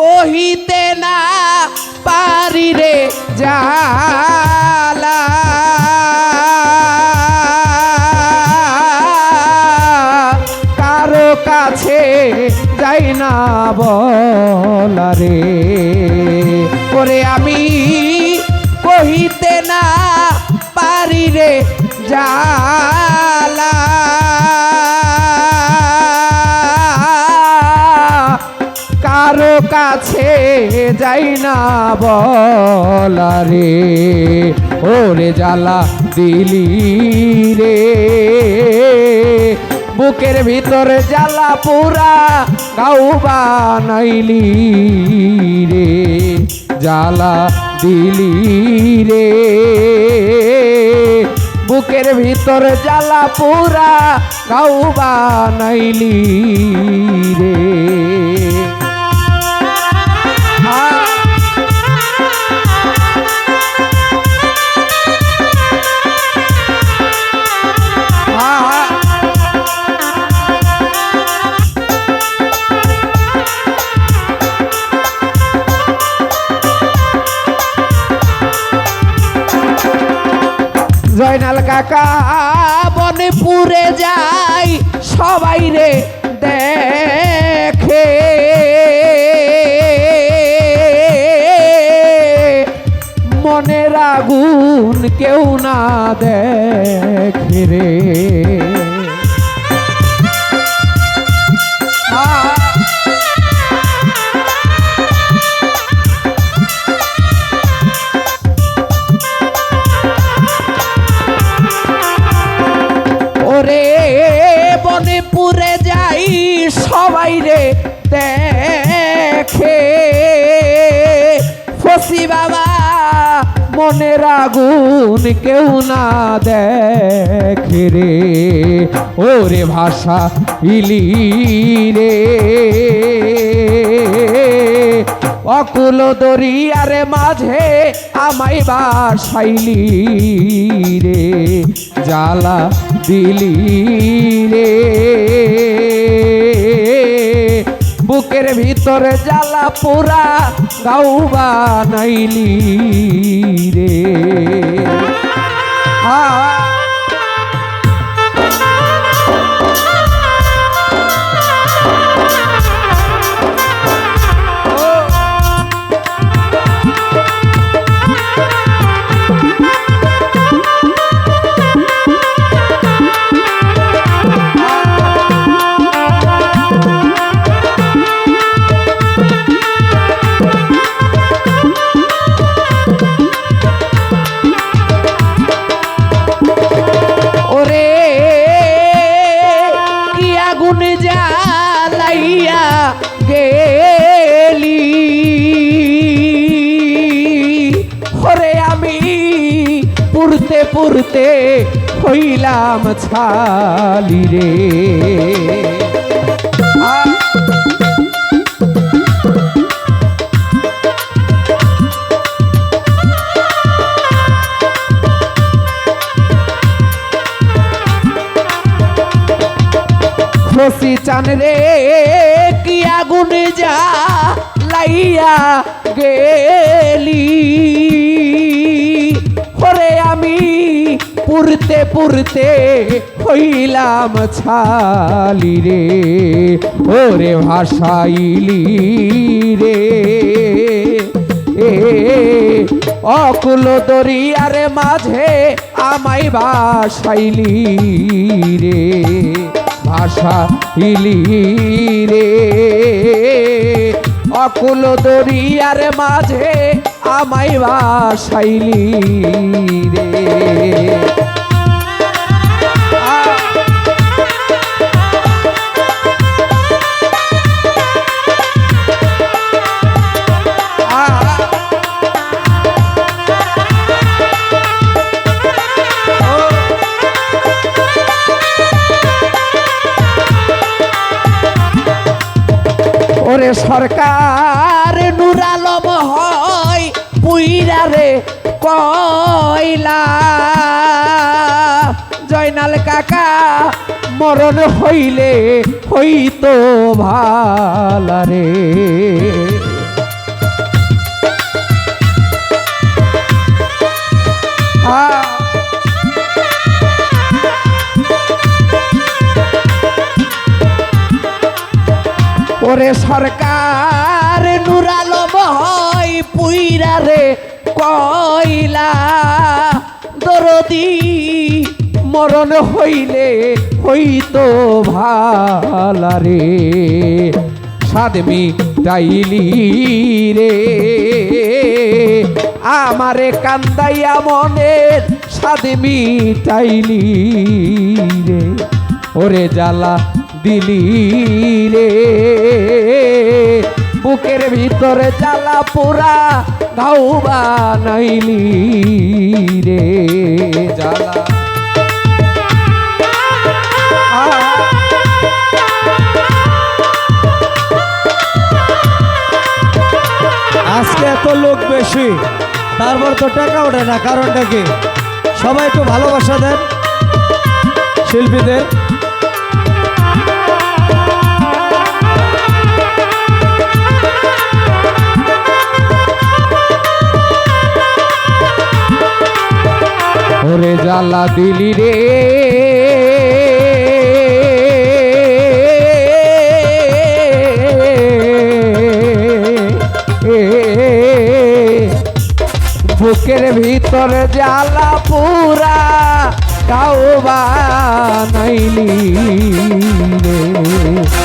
কহিতে না পারি রে জালা। কারও কাছে যাই না বলারে ওরে আমি কহিতে না পারি রে জালা। কাছে যাই না বলারে, ওরে জ্বালা দিলি রে। বুকের ভিতরে জ্বালা পুরা গাউ বানাইলি রে, জ্বালা দিলি রে। বুকের ভিতর জ্বালা পুরা গাউ বানাইলি রে। জয়নাল কাকা বনে পুরে যাই সবাই রে দেখে। মনের আগুন কেউ না দেখে রে। পুরে যাই, সবাই রে দেখে। ফসি বাবা মনের আগুন কেউ না দেখে রে। ওরে ভাষা ইলি রে। অকুল দরিয়ারে মাঝে আমায় বাসাইলি রে, জ্বালা দিলি রে। বুকের ভিতরে জ্বালা পুরা গাউ বানাইলি রে। আ পুরতে হইলাম ছালি রে। খসি চান রে কি আগুন যা লাইয়া গেলি পুরতে পুরতে হইলাম ছালি রে। ওরে ভাষাইলি রে। অকুল দরিয়ারে মাঝে আমায় বাসাইলি রে। ভাষা ইলি রে। অকুল দরিয়ার মাঝে আমায় বাসাইলি রে। ওরে সরকার নুরালম হয় পুইরা রে কয়লা। জয়নাল কাকা মরণ হইলে হইতো ভালারে ওরে সরকার নুরালম হয় পুইরা রে কইলা দরদি মরণ হইলে হইতো ভালারে সাদমি টাইলি রে। আমারে কান্দাইয়া মনের সাদমি টাইলি রে। ওরে জ্বালা দিলি রে বুকের ভিতরে জ্বালা পোড়া ঘাউ বানাইলি রে জ্বালা। আজকে এত লোক বেশি, তারপর তো টাকা ওঠে না কারণটা কি? সবাই একটু ভালোবাসা দেন শিল্পীদের। ওরে জ্বালা দিলি রে। বুকের ভিতরে জ্বালা পুরা কাউ বা নাইলি রে।